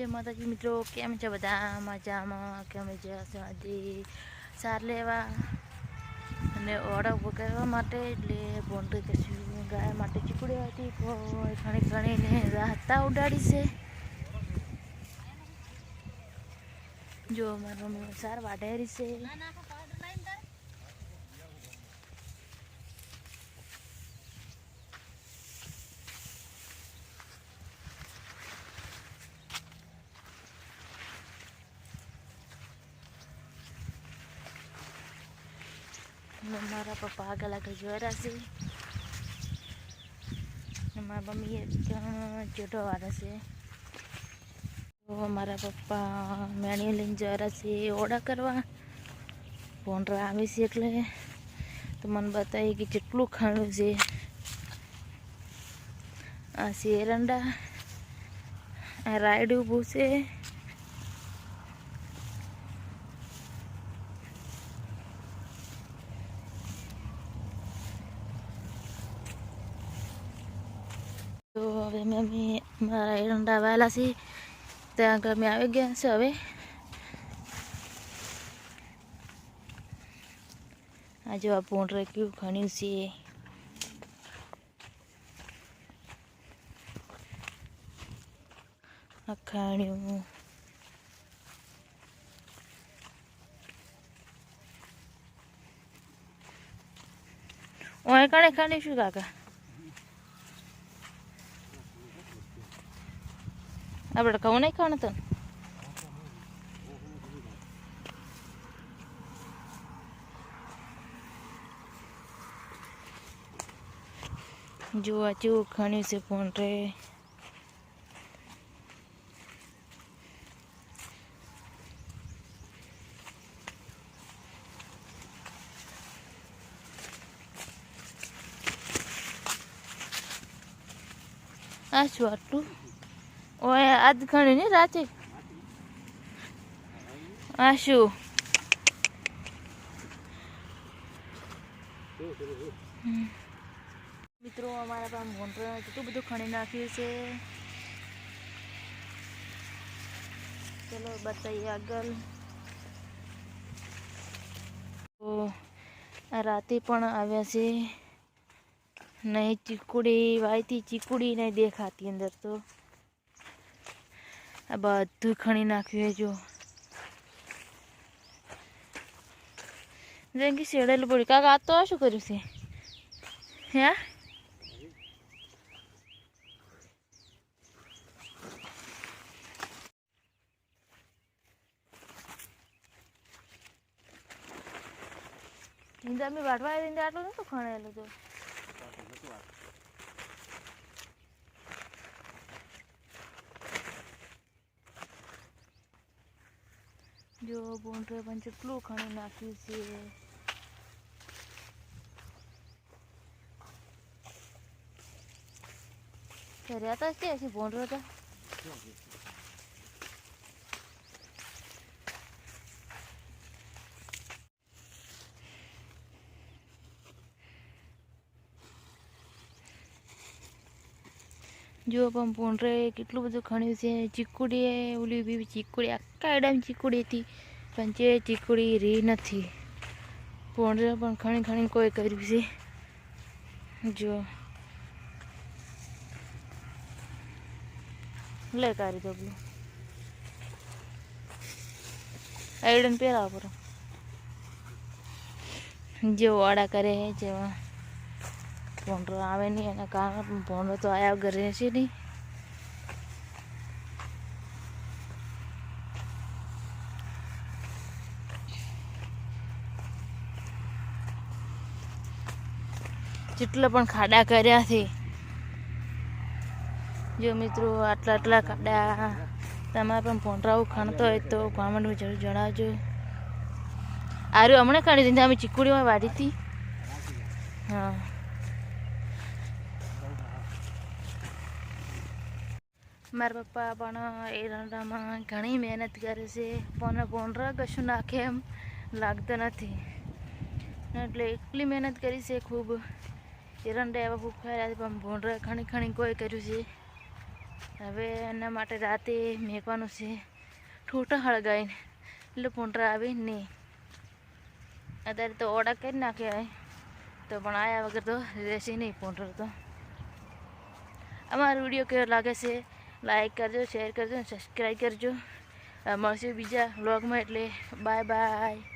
જય માતાજી મિત્રો, કેમ છે બધા? મજામાં? કેમ છે આજે સાર લેવા? અને ઓળખ વગાડવા માટે, એટલે બોન્ડ્રી કશું ગાય માટે ચીકડી હતી. કોઈ ઘણી ઘણીને રાહતા ઉડાડી છે. જો મારો સાર વાઢેરી છે અને મારા પપ્પા આગળ આગળ જોયેલા છે. અને મારા મમ્મીએ જોડો વાળા છે. તો મારા પપ્પા મેણીઓ લઈને જોયેલા છે ઓડા કરવા. ભોંડરા આવે છે એટલે. તો મને બતાવી કે કેટલું ખાણું છે. આ છે એરંડા. આ રાયડું હવે મેં અમે મારા એરંડા વાયેલા છે. ત્યાં આગળ મેં આવી ગયા છે હવે. આ જો આ ભૂંડરે કેવું ખણ્યું છે. આ ખાણ્યું. ઓય કણે ખાણી શું કાકા? આપણે કહું નહીં ખાવાનું તને જોવા જેવું ખાણ્યું છે પણ રે આ શું આટલું ઓય, આજ ઘણી ને રાતે? આ શું? મિત્રો, અમારા પાસે મોટર કેટલું બધું ખણી નાખ્યું છે. ચલો બતાવીએ આગળ. રાતે પણ આવ્યા છે. નહીં ચીકુડી વાયતી ચીકુડી નહીં દેખાતી અંદર તો. આ બધું ખણી નાખ્યું જો. જેમ કે શેડેલું પડ્યું. કાકા, આ તો શું કર્યું છે? હે? નિંદા મેં વાટવા નિંદા આટલું નતું ખણેલું તો. જો બોન્ડરે પણ કેટલું ખણી નાખ્યું છે રહેતા છે હશે છે તો? જો પણ પોંડરે કેટલું બધું ખણ્યું છે ચીકુડી ઓલી બી ચીકુડી એડામાં ચીકુડી હતી, પણ જે ચીકુડી રી નથી. પોંડરે પણ ખણી ખણી કોઈ કર્યું છે. જો. લે કાઢી દો પેલું આઈડન પહેરાવ પર જે વાડા કરે છે જેવા ભોંડરો આવે નહીં, એના કારણે પણ તો આયા ઘરે રહેશે નહીં. જેટલા પણ ખાડા કર્યા છે. જો મિત્રો, આટલા આટલા ખાડા, તમારે પણ ભોંડરાઓ ખાણતો હોય તો કોમેન્ટમાં જરૂર જણાવજો. આરું હમણાં ખાણી હતી અમે ચીકુડીમાં વાળી હતી. હા. મારા પપ્પા પણ એરંડામાં ઘણી મહેનત કરે છે, પણ ભોંડરા કશું નાખે એમ લાગતું નથી. એટલે એટલી મહેનત કરી છે ખૂબ. એરંડા એવા ફૂફાયા પણ ભોંડરા ખણી ખણી કોઈ કર્યું છે. હવે એના માટે રાતે મેકવાનું છે ઠોટા હળગાવીને. એટલે ભૂંડરા આવે નહીં અત્યારે તો ઓડા કરી નાખ્યા તો પણ આયા વગર તો રહેશે નહીં ભૂંડર તો. અમારો વીડિયો કેવો લાગે છે, લાઈક કરજો, શેર કરજો સબસ્ક્રાઈબ કરજો. મળશે બીજા વ્લોગમાં એટલે બાય બાય.